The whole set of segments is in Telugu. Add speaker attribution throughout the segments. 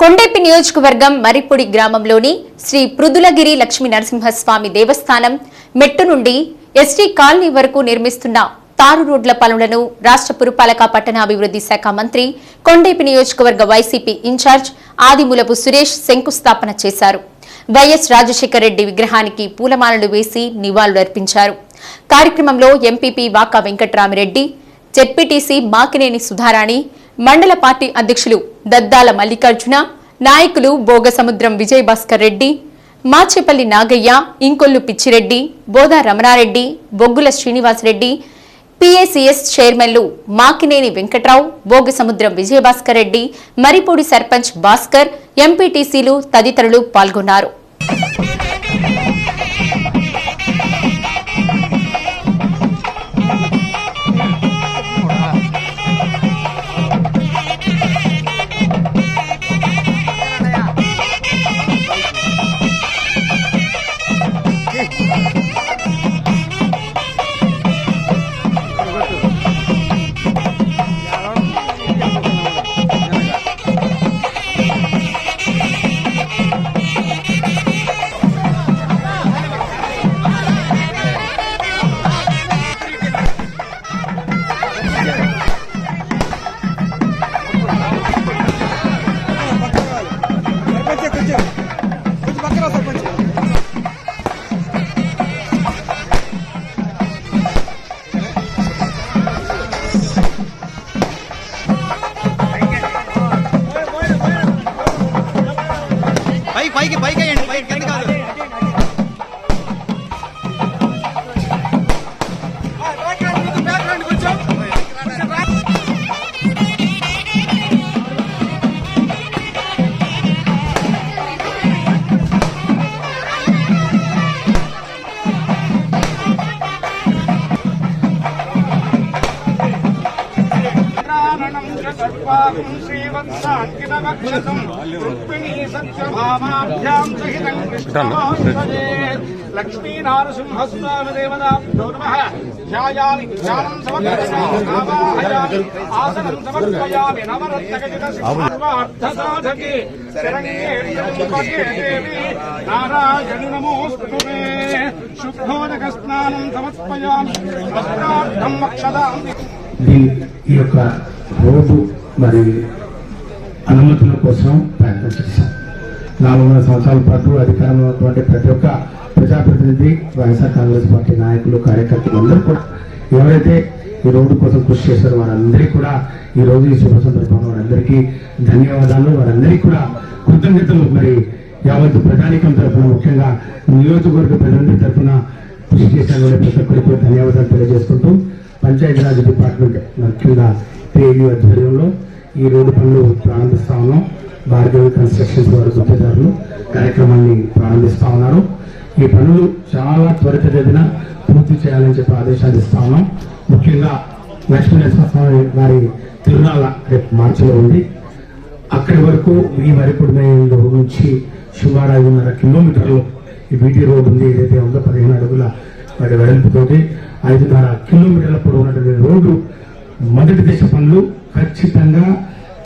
Speaker 1: కొండెపి నియోజకవర్గం మరిపొడి గ్రామంలోని శ్రీ పృథులగిరి లక్ష్మీ నరసింహస్వామి దేవస్థానం మెట్టు నుండి ఎస్టీ కాలనీ వరకు నిర్మిస్తున్న తారు రోడ్ల పనులను రాష్ట్ర పురపాలక పట్టణాభివృద్ధి శాఖ మంత్రి కొండేపి నియోజకవర్గ వైసీపీ ఇన్ఛార్జ్ ఆదిమూలపు సురేష్ శంకుస్థాపన చేశారు. వైఎస్ రాజశేఖర రెడ్డి విగ్రహానికి పూలమాలలు వేసి నివాళులర్పించారు కార్యక్రమంలో ఎంపీపీ వాకా వెంకట్రామిరెడ్డి జెడ్పీటీసీ మాకినేని సుధారాణి మండల పార్టీ అధ్యక్షులు దద్దాల మల్లికార్జున నాయకులు భోగసముద్రం విజయ్ భాస్కర్ రెడ్డి మాచేపల్లి నాగయ్య ఇంకొల్లు పిచ్చిరెడ్డి బోదా రమణారెడ్డి బొగ్గుల శ్రీనివాసరెడ్డి పిఏసిఎస్ చైర్మన్లు మాకినేని వెంకట్రావు భోగసముద్రం విజయభాస్కర్ రెడ్డి మరిపూడి సర్పంచ్ భాస్కర్ ఎంపీటీసీలు తదితరులు పాల్గొన్నారు.
Speaker 2: పై పైకి పైకి వేయండి పైకి కింద కాదు.
Speaker 3: లక్ష్మీనారసింహస్వామి దేవతాభ్యో నమ ధ్యాయామి ధ్యానం సమర్పయామి ఆసనం సమర్పయామి నవరత్నగజిత సిద్ధార్థసాధకే శరణ్యే దేవి నారాయణి నమోస్తుతే శుద్ధోదక స్నానం సమర్పయామి వస్త్రార్థం
Speaker 4: వక్షదామి ఈ యొక్క రోడ్డు మరి అనుమతుల కోసం ప్రయత్నం చేశాం. నాలుగున్నర సంవత్సరాల పాటు అధికారంలో ఉన్నటువంటి ప్రతి ఒక్క ప్రజాప్రతినిధి వైఎస్ఆర్ కాంగ్రెస్ పార్టీ నాయకులు కార్యకర్తలు అందరూ కూడా ఎవరైతే ఈ రోడ్డు కోసం కృషి చేశారో వారందరికీ కూడా ఈ రోజు ఈ శుభ సందర్భంగా వారందరికీ ధన్యవాదాలు. వారందరికీ కూడా కృతజ్ఞతలు. మరి యావత్ ప్రజానికం తరఫున ముఖ్యంగా నియోజకవర్గ ప్రజలందరి తరఫున కృషి చేశారు ప్రతి ఒక్కరికి ధన్యవాదాలు తెలియజేసుకుంటూ పంచాయతీరాజ్ డిపార్ట్మెంట్ ముఖ్యంగా పేయూ ఆధ్వర్యంలో ఈ రోడ్డు పనులు ప్రారంభిస్తా ఉన్నాం భార్గవి కన్స్ట్రక్షన్స్ వారి గుర్తుదారులు కార్యక్రమాన్ని ప్రారంభిస్తా ఉన్నారు. ఈ పనులు చాలా త్వరితగతిన పూర్తి చేయాలని చెప్పి ఆదేశాలు ఇస్తా ఉన్నాం. ముఖ్యంగా లక్ష్మీ నరసింహస్వామి వారి తిరునాళ్ళ రేపు మార్చిలో ఉంది. అక్కడి వరకు ఈ వరకుడు నుంచి సుమారు ఐదున్నర కిలోమీటర్లు ఈ బీటీ రోడ్ ఉంది. ఏదైతే ఉందో పదిహేను అడుగుల మరి వెడల్పుతోటి ఐదున్నర కిలోమీటర్ల పొడవు ఉన్నటువంటి రోడ్డు మొదటి దశ పనులు ఖచ్చితంగా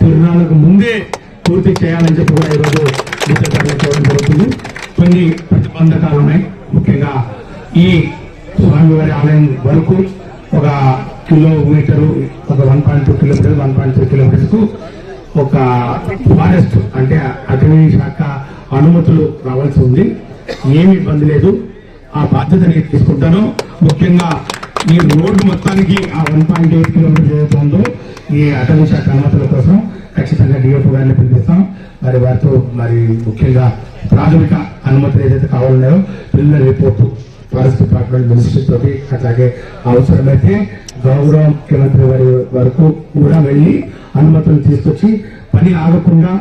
Speaker 4: తిరునాళ్ళకు ముందే పూర్తి చేయాలని చెప్పి కూడా ఈరోజు విద్యార్థులు జరుగుతుంది. కొన్ని ప్రతిబంధకాలు ఉన్నాయి. ముఖ్యంగా ఈ స్వామివారి ఆలయం వరకు ఒక కిలోమీటరు ఒక one point two kilometre one point three కిలోమీటర్స్కు ఒక ఫారెస్ట్ అంటే అటవీ శాఖ అనుమతులు రావాల్సి ఉంది. ఏమి ఇబ్బంది లేదు. ఆ బాధ్యత నేను తీసుకుంటాను. ముఖ్యంగా ఈ రోడ్డు మొత్తానికి ఆ వన్ పాయింట్ ఎయిట్ కిలోమీటర్ ఏదైతే ఈ అటవీ శాఖ అనుమతుల కోసం ఖచ్చితంగా డిఎఫ్ఓ గారిని పిలిపిస్తాం. మరి వారితో మరి ముఖ్యంగా ప్రాథమిక అనుమతులు ఏదైతే కావాలన్నాయో పిల్లల రిపోర్టు ఫారెస్ట్ డిపార్ట్మెంట్ మినిస్ట్రీ తోటి అట్లాగే అవసరమైతే గౌరవ ముఖ్యమంత్రి వారి వరకు కూడా వెళ్ళి అనుమతులు తీసుకొచ్చి పని ఆగకుండా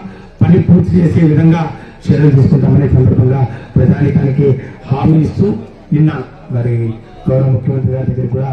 Speaker 4: పని పూర్తి చేసే విధంగా చర్యలు తీసుకుంటామనే సందర్భంగా ప్రజానికానికి హామీ ఇస్తూ నిన్న మరి గౌరవ ముఖ్యమంత్రి గారి దగ్గర కూడా